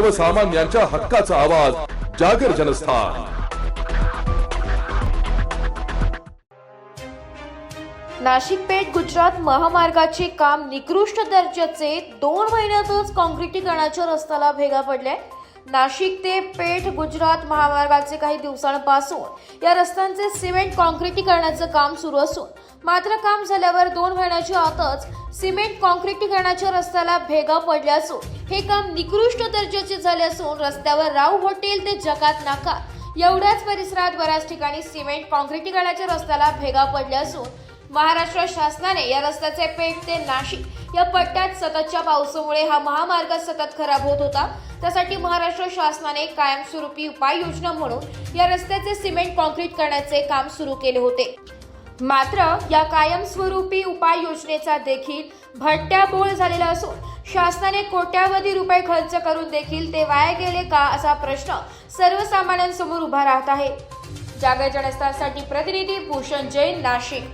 सर्वसामान्यांच्या हक्काचा आवाज जागर जनस्थान. नाशिक पेठ गुजरात महामार्गाचे काम निकृष्ट दर्जाचे दोन महिन्यातच काँक्रिटीकरणाच्या रस्त्याला भेगा पडले. नाशिक ते पेठ गुजरात महामार्गाचे काही दिवसांपासून या रस्त्यांचे सिमेंट काँक्रिटीकरणाचं काम सुरू असून मात्र काम झाल्यावर दोन महिन्याच्या आतच सिमेंट काँक्रिटीकरणाच्या रस्त्याला भेगा पडल्या असून हे काम निकृष्ट दर्जाचे झाले असून रस्त्यावर राव हॉटेल ते जगात नाका एवढ्याच परिसरात बऱ्याच ठिकाणी सिमेंट काँक्रिटीकरणाच्या रस्त्याला भेगा पडल्या असून महाराष्ट्र शासनाने या रस्त्याचे पेठ ते नाशिक या पट्ट्यात सततच्या पावसामुळे हा महामार्ग सतत खराब होत होता. त्यासाठी महाराष्ट्र शासनाने कायमस्वरूपी उपाययोजना म्हणून या रस्त्याचे सिमेंट कॉन्क्रीट करण्याचे काम सुरू केले होते. मात्र या कायमस्वरूपी उपाययोजनेचा देखील भट्ट्याबोळ झालेला असून शासनाने कोट्यावधी रुपये खर्च करून देखील ते वाया गेले का असा प्रश्न सर्वसामान्यांसमोर उभा राहत आहे. जागर जनस्थानसाठी प्रतिनिधी भूषण जैन नाशिक.